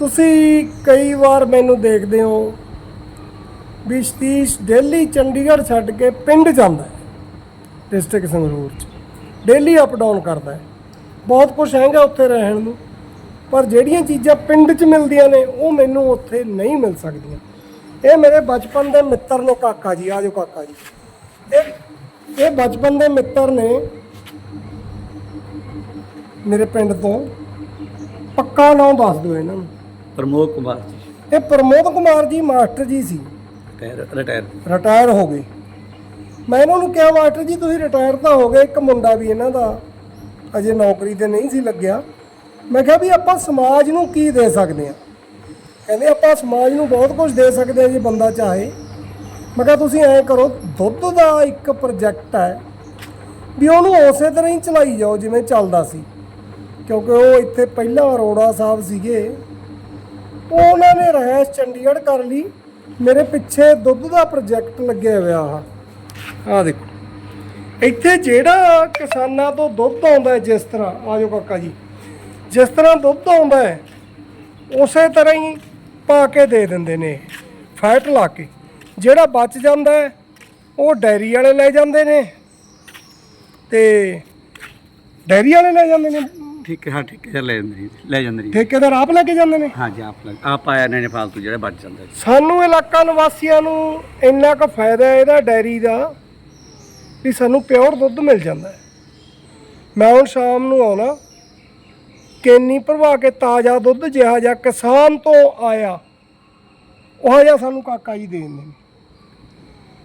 ਤੁਸੀਂ ਕਈ ਵਾਰ ਮੈਨੂੰ ਦੇਖਦੇ ਹੋ ਵੀ ਸਤੀਸ਼ ਦਿੱਲੀ ਚੰਡੀਗੜ੍ਹ ਛੱਡ ਕੇ ਪਿੰਡ ਜਾਂਦਾ ਹੈ ਡਿਸਟ੍ਰਿਕਟ ਸੰਗਰੂਰ ਚ। ਡੇਲੀ ਅਪ ਡਾਊਨ ਕਰਦਾ ਹੈ। ਬਹੁਤ ਕੁਝ ਹੈਗਾ ਉੱਥੇ ਰਹਿਣ ਨੂੰ, ਪਰ ਜਿਹੜੀਆਂ ਚੀਜ਼ਾਂ ਪਿੰਡ 'ਚ ਮਿਲਦੀਆਂ ਨੇ, ਉਹ ਮੈਨੂੰ ਉੱਥੇ ਨਹੀਂ ਮਿਲ ਸਕਦੀਆਂ। ਇਹ ਮੇਰੇ ਬਚਪਨ ਦੇ ਮਿੱਤਰ ਨੇ ਕਾਕਾ ਜੀ ਆਜੋ ਕਾਕਾ ਜੀ। ਇਹ ਇਹ ਬਚਪਨ ਦੇ ਮਿੱਤਰ ਨੇ ਮੇਰੇ ਪਿੰਡ ਤੋਂ ਪੱਕਾ ਨਾਮ ਦੱਸ ਦਿਓ ਇਹਨਾਂ ਨੂੰ। ਪ੍ਰਮੋਦ ਕੁਮਾਰ ਜੀ। ਇਹ ਪ੍ਰਮੋਦ ਕੁਮਾਰ ਜੀ ਮਾਸਟਰ ਜੀ ਸੀ। ਰਿਟਾਇਰ ਰਿਟਾਇਰ ਹੋ ਗਏ। ਮੈਂ ਇਹਨਾਂ ਨੂੰ ਕਿਹਾ ਮਾਸਟਰ ਜੀ ਤੁਸੀਂ ਰਿਟਾਇਰ ਤਾਂ ਹੋ ਗਏ। ਇੱਕ ਮੁੰਡਾ ਵੀ ਇਹਨਾਂ ਦਾ ਅਜੇ ਨੌਕਰੀ ਤੇ ਨਹੀਂ ਸੀ ਲੱਗਿਆ। ਮੈਂ ਕਿਹਾ ਵੀ ਆਪਾਂ ਸਮਾਜ ਨੂੰ ਕੀ ਦੇ ਸਕਦੇ ਹਾਂ? ਕਹਿੰਦੇ ਆਪਾਂ ਸਮਾਜ ਨੂੰ ਬਹੁਤ ਕੁਝ ਦੇ ਸਕਦੇ ਹਾਂ ਜੇ ਬੰਦਾ ਚਾਹੇ। ਮੈਂ ਕਿਹਾ ਤੁਸੀਂ ਐਂ ਕਰੋ ਦੁੱਧ ਦਾ ਇੱਕ ਪ੍ਰੋਜੈਕਟ ਹੈ ਵੀ ਉਹਨੂੰ ਉਸੇ ਤਰ੍ਹਾਂ ਹੀ ਚਲਾਈ ਜਾਓ ਜਿਵੇਂ ਚੱਲਦਾ ਸੀ। ਕਿਉਂਕਿ ਉਹ ਇੱਥੇ ਪਹਿਲਾਂ ਅਰੋੜਾ ਸਾਹਿਬ ਸੀਗੇ। ਉਹਨਾਂ ਨੇ ਰਹਿਸ਼ ਚੰਡੀਗੜ੍ਹ ਕਰ ਲਈ। ਮੇਰੇ ਪਿੱਛੇ ਦੁੱਧ ਦਾ ਪ੍ਰੋਜੈਕਟ ਲੱਗਿਆ ਹੋਇਆ ਆ। ਆਹ ਦੇਖੋ। ਇੱਥੇ ਜਿਹੜਾ ਕਿਸਾਨਾਂ ਤੋਂ ਦੁੱਧ ਆਉਂਦਾ ਹੈ, ਜਿਸ ਤਰ੍ਹਾਂ ਆਜੋ ਕਾਕਾ ਜੀ। ਜਿਸ ਤਰ੍ਹਾਂ ਦੁੱਧ ਆਉਂਦਾ ਹੈ, ਉਸੇ ਤਰ੍ਹਾਂ ਹੀ ਪਾ ਕੇ ਦੇ ਦਿੰਦੇ ਨੇ ਫੈਟ ਲਾ ਕੇ। ਜਿਹੜਾ ਬਚ ਜਾਂਦਾ ਹੈ, ਉਹ ਡੈਰੀ ਵਾਲੇ ਲੈ ਜਾਂਦੇ ਨੇ ਤੇ ਡੈਰੀ ਵਾਲੇ ਲੈ ਜਾਂਦੇ ਨੇ। ਠੀਕ ਹੈ ਹਾਂ ਠੀਕ ਹੈ ਲੈ ਜਾਂਦੇ ਜੀ ਲੈ ਜਾਂਦੇ ਜੀ ਠੇਕੇਦਾਰ ਆਪ ਲੈ ਕੇ ਜਾਂਦੇ ਨੇ? ਹਾਂ ਜੀ ਆਪ ਲੱਗ- ਆਪ ਆਇਆ ਨੇ ਫਾਲਤੂ ਜਿਹੜਾ ਬਚ ਜਾਂਦਾ ਜੀ ਸਾਨੂੰ ਇਲਾਕਾ ਨਿਵਾਸੀਆਂ ਨੂੰ ਇੰਨਾ ਕੁ ਫਾਇਦਾ ਹੈ ਇਹਦਾ ਡੈਰੀ ਦਾ ਵੀ ਸਾਨੂੰ ਪਿਓਰ ਦੁੱਧ ਮਿਲ ਜਾਂਦਾ ਹੈ। ਮੈਂ ਹੁਣ ਸ਼ਾਮ ਨੂੰ ਆਉਣਾ ਕੇਨੀ ਭਰਵਾ ਕੇ ਤਾਜ਼ਾ ਦੁੱਧ ਜਿਹਾ ਜਿਹਾ ਕਿਸਾਨ ਤੋਂ ਆਇਆ ਉਹ ਜਿਹਾ ਸਾਨੂੰ ਕਾਕਾ ਜੀ ਦੇ ਦਿੰਦੇ ਨੇ।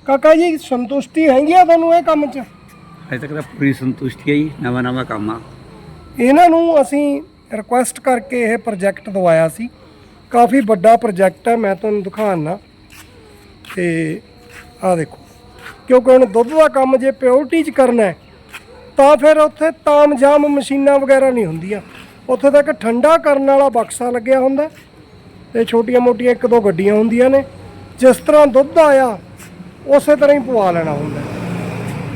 ਕਾਕਾ ਜੀ ਸੰਤੁਸ਼ਟੀ ਹੈਗੀ ਆ ਤੁਹਾਨੂੰ ਇਹ ਕੰਮ 'ਚ? ਅਜੇ ਤੱਕ ਤਾਂ ਪੂਰੀ ਸੰਤੁਸ਼ਟੀ ਹੈ ਜੀ ਨਵਾਂ ਨਵਾਂ ਕੰਮ ਆ। ਇਹਨਾਂ ਨੂੰ ਅਸੀਂ ਰਿਕੁਐਸਟ ਕਰਕੇ ਇਹ ਪ੍ਰੋਜੈਕਟ ਦਵਾਇਆ ਸੀ। ਕਾਫੀ ਵੱਡਾ ਪ੍ਰੋਜੈਕਟ ਹੈ ਮੈਂ ਤੁਹਾਨੂੰ ਦਿਖਾਉਣਾ ਤੇ ਆਹ ਦੇਖੋ, ਕਿਉਂਕਿ ਹੁਣ ਦੁੱਧ ਦਾ ਕੰਮ ਜੇ ਪਿਓਰਟੀ ਚ ਕਰਨਾ ਹੈ, ਤਾਂ ਫਿਰ ਉੱਥੇ ਤਾਮਝਾਮ ਮਸ਼ੀਨਾਂ ਵਗੈਰਾ ਨਹੀਂ ਹੁੰਦੀਆਂ। ਉੱਥੇ ਤੱਕ ਠੰਡਾ ਕਰਨ ਵਾਲਾ ਬਕਸਾ ਲੱਗਿਆ ਹੁੰਦਾ। ਤੇ ਛੋਟੀਆਂ ਮੋਟੀਆਂ ਇੱਕ ਦੋ ਗੱਡੀਆਂ ਹੁੰਦੀਆਂ ਨੇ। ਜਿਸ ਤਰ੍ਹਾਂ ਦੁੱਧ ਆਇਆ, ਉਸੇ ਤਰ੍ਹਾਂ ਹੀ ਪਵਾ ਲੈਣਾ ਹੁੰਦਾ।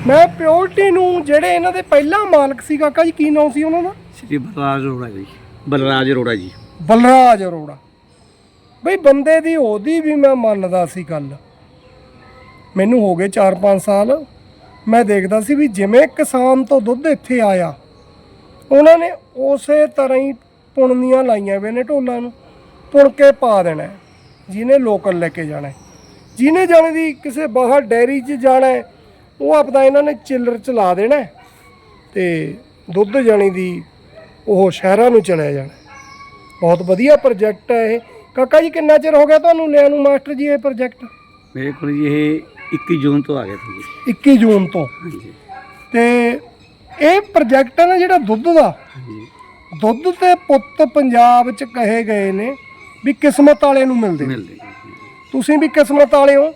ਮੈਂ ਪਿਓਰਟੀ ਨੂੰ ਜਿਹੜੇ ਇਹਨਾਂ ਦੇ ਪਹਿਲਾ ਮਾਲਕ ਸੀ ਕਾਕਾ ਜੀ ਕੀ ਨਾਮ ਸੀ ਉਹਨਾਂ ਦਾ? ਸ਼੍ਰੀ ਬਲਰਾਜ ਅਰੋੜਾ ਜੀ। ਬਲਰਾਜ ਅਰੋੜਾ ਜੀ। ਬਲਰਾਜ ਅਰੋੜਾ। ਬਈ ਬੰਦੇ ਦੀ ਉਹਦੀ ਵੀ ਮੈਂ ਮੰਨਦਾ ਸੀ ਗੱਲ। ਮੈਨੂੰ ਹੋ ਗਏ 4-5 ਸਾਲ। ਮੈਂ ਦੇਖਦਾ ਸੀ ਵੀ ਜਿਵੇਂ ਕਿਸਾਨ ਤੋਂ ਦੁੱਧ ਇੱਥੇ ਆਇਆ ਉਹਨਾਂ ਨੇ ਉਸੇ ਤਰ੍ਹਾਂ ਹੀ ਪੁਣਨੀਆਂ ਲਾਈਆਂ ਵੇ ਨੇ ਢੋਲਾਂ ਨੂੰ ਪੁਣ ਕੇ ਪਾ ਦੇਣਾ ਜਿਹਨੇ ਲੋਕਲ ਲੈ ਕੇ ਜਾਣਾ। ਜਿਹਨੇ ਜਾਣੇ ਦੀ ਕਿਸੇ ਬਾਹਰ ਡੈਰੀ 'ਚ ਜਾਣਾ ਉਹ ਆਪਦਾ ਇਹਨਾਂ ਨੇ ਚਿੱਲਰ ਚਲਾ ਦੇਣਾ ਤੇ ਦੁੱਧ ਜਾਣੀ ਦੀ ਉਹ ਸ਼ਹਿਰਾਂ ਨੂੰ ਚਲਿਆ ਜਾਣਾ ਬਹੁਤ ਵਧੀਆ ਪ੍ਰੋਜੈਕਟ ਹੈ ਇਹ। ਕਾਕਾ ਜੀ ਕਿੰਨਾ ਚਿਰ ਹੋ ਗਿਆ ਤੁਹਾਨੂੰ ਲਿਆ ਨੂੰ ਮਾਸਟਰ ਜੀ ਇਹ ਪ੍ਰੋਜੈਕਟ ਮੇਰੇ ਕੋਲ ਜੀ ਇਹ 21 ਜੂਨ ਤੋਂ ਆ ਗਿਆ ਸੀ ਜੀ। 21 ਜੂਨ ਤੋਂ। ਹਾਂਜੀ। ਤੇ ਇਹ ਪ੍ਰੋਜੈਕਟ ਹੈ ਨਾ ਜਿਹੜਾ ਦੁੱਧ ਦਾ। ਹਾਂਜੀ। ਦੁੱਧ ਤੇ ਪੁੱਤ ਪੰਜਾਬ 'ਚ ਕਹੇ ਗਏ ਨੇ ਵੀ ਕਿਸਮਤ ਵਾਲੇ ਨੂੰ ਮਿਲਦੇ ਤੁਸੀਂ ਵੀ ਕਿਸਮਤ ਵਾਲੇ ਹੋ?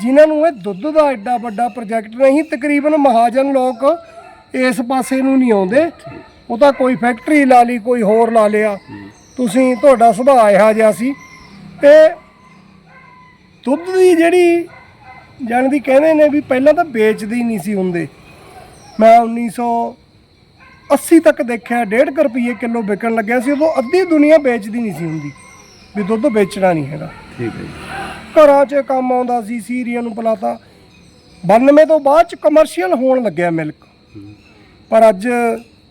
ਜਿਨ੍ਹਾਂ ਨੂੰ ਇਹ ਦੁੱਧ ਦਾ ਐਡਾ ਵੱਡਾ ਪ੍ਰੋਜੈਕਟ ਨਹੀਂ, ਤਕਰੀਬਨ ਮਹਾਜਨ ਲੋਕ ਇਸ ਪਾਸੇ ਨੂੰ ਨਹੀਂ ਆਉਂਦੇ। ਉਹ ਤਾਂ ਕੋਈ ਫੈਕਟਰੀ ਲਾ ਲਈ, ਕੋਈ ਹੋਰ ਲਾ ਲਿਆ। ਤੁਸੀਂ, ਤੁਹਾਡਾ ਸੁਭਾਅ ਇਹੋ ਜਿਹਾ ਸੀ। ਤੇ ਦੁੱਧ ਦੀ ਜਿਹੜੀ ਜਾਣ ਦੀ ਕਹਿੰਦੇ ਨੇ ਵੀ ਪਹਿਲਾਂ ਤਾਂ ਵੇਚਦੇ ਹੀ ਨਹੀਂ ਸੀ ਹੁੰਦੇ। ਮੈਂ 1980 ਤੱਕ ਦੇਖਿਆ 1.5 ਰੁਪਏ ਕਿਲੋ ਵਿਕਣ ਲੱਗਿਆ ਸੀ। ਉਦੋਂ ਅੱਧੀ ਦੁਨੀਆ ਵੇਚਦੀ ਨਹੀਂ ਸੀ ਹੁੰਦੀ। ਵੀ ਦੁੱਧ ਵੇਚਣਾ ਨਹੀਂ ਹੈਗਾ। ਠੀਕ ਹੈ ਜੀ। ਘਰਾਂ 'ਚ ਕੰਮ ਆਉਂਦਾ ਸੀ, ਸੀਰੀਆਂ ਨੂੰ ਪਲਾਤਾ। 92 ਤੋਂ ਬਾਅਦ ਚ ਕਮਰਸ਼ੀਅਲ ਹੋਣ ਲੱਗਿਆ ਮਿਲਕ ਪਰ ਅੱਜ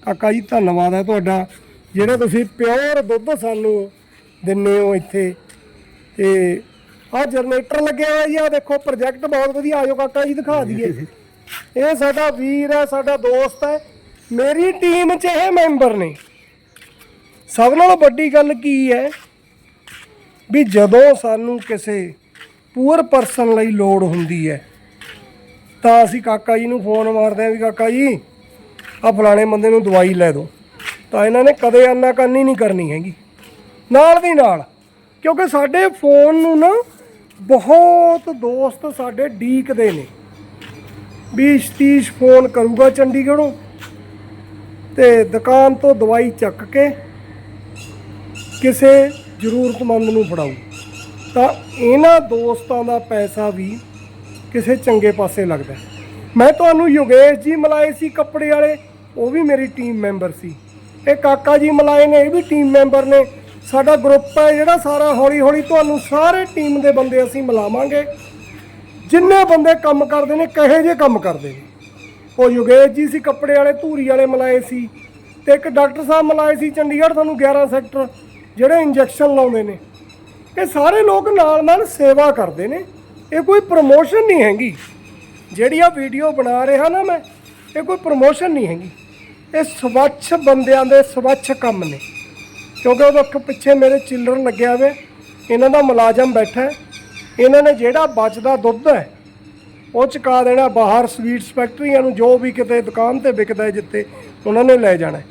ਕਾਕਾ ਜੀ, ਧੰਨਵਾਦ ਹੈ ਤੁਹਾਡਾ। ਜਿਹੜਾ ਤੁਸੀਂ ਪਿਓਰ ਦੁੱਧ ਸਾਨੂੰ ਦਿੰਨੇ ਹੋ ਇੱਥੇ। ਤੇ ਆਹ ਜਨਰੇਟਰ ਲੱਗਿਆ ਹੋਇਆ ਜੀ ਆ ਦੇਖੋ ਪ੍ਰੋਜੈਕਟ ਬਹੁਤ ਵਧੀਆ। ਆਜੋ ਕਾਕਾ ਜੀ, ਦਿਖਾ ਦਈਏ। ਇਹ ਸਾਡਾ ਵੀਰ ਹੈ, ਸਾਡਾ ਦੋਸਤ ਹੈ। ਮੇਰੀ ਟੀਮ 'ਚ ਇਹ ਮੈਂਬਰ ਨੇ। ਸਭ ਨਾਲੋਂ ਵੱਡੀ ਗੱਲ ਕੀ ਹੈ? ਵੀ ਜਦੋਂ ਸਾਨੂੰ ਕਿਸੇ ਪੂਅਰ ਪਰਸਨ ਲਈ ਲੋੜ ਹੁੰਦੀ ਹੈ। ਤਾਂ ਅਸੀਂ ਕਾਕਾ ਜੀ ਨੂੰ ਫੋਨ ਮਾਰਦੇ ਹਾਂ ਵੀ ਕਾਕਾ ਜੀ ਆ ਫਲਾਣੇ ਬੰਦੇ ਨੂੰ ਦਵਾਈ ਲੈ ਦਿਓ। ਤਾਂ ਇਹਨਾਂ ਨੇ ਕਦੇ ਆਨਾਕਾਨੀ ਨਹੀਂ ਕਰਨੀ ਹੈਗੀ। ਨਾਲ ਦੀ ਨਾਲ, ਕਿਉਂਕਿ ਸਾਡੇ ਫੋਨ ਨੂੰ ਨਾ ਬਹੁਤ ਦੋਸਤ ਸਾਡੇ ਡੀਕਦੇ ਨੇ। ਵੀ ਸਤੀਸ਼ ਫੋਨ ਕਰੂਗਾ ਚੰਡੀਗੜ੍ਹੋਂ, ਤੇ ਦੁਕਾਨ ਤੋਂ ਦਵਾਈ ਚੱਕ ਕੇ ਕਿਸੇ ਜ਼ਰੂਰਤਮੰਦ ਨੂੰ ਫੜਾਊ। ਤਾਂ ਇਹਨਾਂ ਦੋਸਤਾਂ ਦਾ ਪੈਸਾ ਵੀ ਕਿਸੇ ਚੰਗੇ ਪਾਸੇ ਲੱਗਦਾ ਮੈਂ ਤੁਹਾਨੂੰ ਯੋਗੇਸ਼ ਜੀ ਮਲਾਏ ਸੀ ਕੱਪੜੇ ਵਾਲੇ, ਉਹ ਵੀ ਮੇਰੀ ਟੀਮ ਮੈਂਬਰ ਸੀ। ਇਹ ਕਾਕਾ ਜੀ ਮਲਾਏ ਨੇ, ਇਹ ਵੀ ਟੀਮ ਮੈਂਬਰ ਨੇ। ਸਾਡਾ ਗਰੁੱਪ ਹੈ ਜਿਹੜਾ ਸਾਰਾ ਹੌਲੀ ਹੌਲੀ ਤੁਹਾਨੂੰ ਸਾਰੇ ਟੀਮ ਦੇ ਬੰਦੇ ਅਸੀਂ ਮਿਲਾਵਾਂਗੇ। ਜਿੰਨੇ ਬੰਦੇ ਕੰਮ ਕਰਦੇ ਨੇ, ਕਹੇ ਜੇ ਕੰਮ ਕਰਦੇ ਨੇ। ਉਹ ਯੋਗੇਸ਼ ਜੀ ਸੀ ਕੱਪੜੇ ਵਾਲੇ, ਧੂਰੀ ਵਾਲੇ ਮਲਾਏ ਸੀ। ਤੇ ਇੱਕ ਡਾਕਟਰ ਸਾਹਿਬ ਮਲਾਏ ਸੀ, ਚੰਡੀਗੜ੍ਹ, ਤੁਹਾਨੂੰ 11 ਸੈਕਟਰ ਜਿਹੜੇ ਇੰਜੈਕਸ਼ਨ ਲਾਉਂਦੇ ਨੇ। ਇਹ ਸਾਰੇ ਲੋਕ ਨਾਲ ਨਾਲ ਸੇਵਾ ਕਰਦੇ ਨੇ। ਇਹ ਕੋਈ ਪ੍ਰਮੋਸ਼ਨ ਨਹੀਂ ਹੈਗੀ। ਜਿਹੜੀ ਆ ਵੀਡੀਓ ਬਣਾ ਰਿਹਾ ਨਾ ਮੈਂ, ਇਹ ਕੋਈ ਪ੍ਰਮੋਸ਼ਨ ਨਹੀਂ ਹੈਗੀ। ਇਹ ਸਵੱਛ ਬੰਦਿਆਂ ਦੇ ਸਵੱਛ ਕੰਮ ਨੇ। ਕਿਉਂਕਿ ਉਹਦੇ ਪਿੱਛੇ ਮੇਰੇ ਚਿਲਡਰਨ ਲੱਗਿਆ ਹੋਵੇ ਇਹਨਾਂ ਦਾ ਮੁਲਾਜ਼ਮ ਬੈਠਾ ਇਹਨਾਂ ਨੇ ਜਿਹੜਾ ਬਚਦਾ ਦੁੱਧ ਹੈ, ਉਹ ਚੁਕਾ ਦੇਣਾ ਬਾਹਰ ਸਵੀਟਸ ਫੈਕਟਰੀਆਂ ਨੂੰ, ਜੋ ਵੀ ਕਿਤੇ ਦੁਕਾਨ ਤੇ ਵਿਕਦਾ ਜਿੱਥੇ, ਉਹਨਾਂ ਨੇ ਲੈ ਜਾਣਾ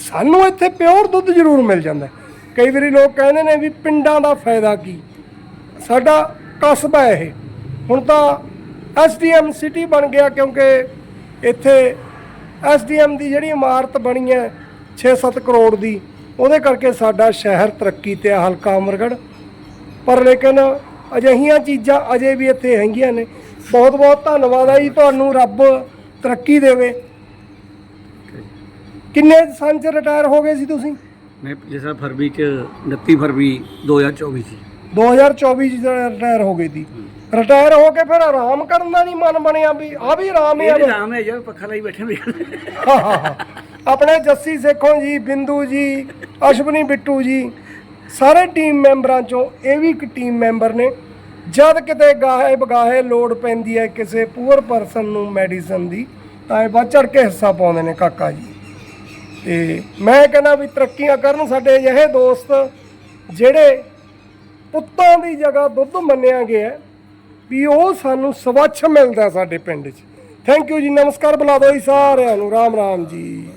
ਸਾਨੂੰ ਇੱਥੇ ਪਿਓਰ ਦੁੱਧ ਜ਼ਰੂਰ ਮਿਲ ਜਾਂਦਾ ਕਈ ਵਾਰੀ ਲੋਕ ਕਹਿੰਦੇ ਨੇ ਵੀ ਪਿੰਡਾਂ ਦਾ ਫਾਇਦਾ ਕੀ? ਸਾਡਾ ਕਸਬਾ ਇਹ। ਹੁਣ ਤਾਂ ਐਸਡੀਐਮ ਸਿਟੀ ਬਣ ਗਿਆ ਕਿਉਂਕਿ ਇੱਥੇ ਐਸਡੀਐਮ ਦੀ ਜਿਹੜੀ ਇਮਾਰਤ ਬਣੀ ਹੈ 6-7 ਕਰੋੜ ਦੀ, ਉਹਦੇ ਕਰਕੇ ਸਾਡਾ ਸ਼ਹਿਰ ਤਰੱਕੀ ਤੇ ਆ, ਹਲਕਾ ਅਮਰਗੜ੍ਹ। ਪਰ ਲੇਕਿਨ ਅਜਿਹੀਆਂ ਚੀਜ਼ਾਂ ਅਜੇ ਵੀ ਇੱਥੇ ਹੈਗੀਆਂ ਨੇ। ਬਹੁਤ ਬਹੁਤ ਧੰਨਵਾਦ ਹੈ ਜੀ ਤੁਹਾਨੂੰ, ਰੱਬ ਤਰੱਕੀ ਦੇਵੇ। ਕਿੰਨੇ ਸਾਲ ਚ ਰਿਟਾਇਰ ਹੋ ਗਏ ਸੀ ਤੁਸੀਂ? ਮੈਂ ਪਿਛਲੇ ਸਾਲ ਫਰਵਰੀ ਚ 29 ਫਰਵਰੀ 2024 ਸੀ। 2024 ਚ ਰਿਟਾਇਰ ਹੋ ਗਏ ਸੀ। ਰਿਟਾਇਰ ਹੋ ਕੇ ਫਿਰ ਆਰਾਮ ਕਰਨ ਦਾ ਨਹੀਂ ਮਨ ਬਣਿਆ ਵੀ ਆ ਵੀ ਆਰਾਮ ਹੀ ਆ ਇਹ ਨਾਮ ਹੈ ਯਾਰ ਪੱਖਾ ਲਾਈ ਬੈਠੇ ਵੀ ਆਪਣੇ ਜੱਸੀ ਸੇਖੋਂ ਜੀ ਬਿੰਦੂ ਜੀ ਅਸ਼ਵਨੀ ਬਿੱਟੂ ਜੀ ਸਾਰੇ ਟੀਮ ਮੈਂਬਰਾਂ ਚੋਂ ਇਹ ਵੀ ਇੱਕ ਟੀਮ ਮੈਂਬਰ ਨੇ। ਜਦ ਕਿਤੇ ਗਾਹੇ ਬਗਾਹੇ ਲੋੜ ਪੈਂਦੀ ਹੈ ਕਿਸੇ ਪੂਅਰ ਪਰਸਨ ਨੂੰ ਮੈਡੀਸਨ ਦੀ ਤਾਂ ਇਹ ਵੱਧ ਚੜ ਕੇ ਹਿੱਸਾ ਪਾਉਂਦੇ ਨੇ ਕਾਕਾ ਜੀ। ਤੇ ਮੈਂ ਕਹਿੰਦਾ ਵੀ ਤਰੱਕੀਆਂ ਕਰਨ ਸਾਡੇ ਅਜਿਹੇ ਦੋਸਤ ਜਿਹੜੇ ਪੁੱਤਾਂ ਦੀ ਜਗ੍ਹਾ ਦੁੱਧ ਮੰਨਿਆ ਗਿਆ ਵੀ ਉਹ ਸਾਨੂੰ ਸਵੱਛ ਮਿਲਦਾ ਸਾਡੇ ਪਿੰਡ 'ਚ। ਥੈਂਕ ਯੂ ਜੀ, ਨਮਸਕਾਰ ਬੁਲਾ ਦਿਓ ਜੀ ਸਾਰਿਆਂ ਨੂੰ। ਰਾਮ ਰਾਮ ਜੀ।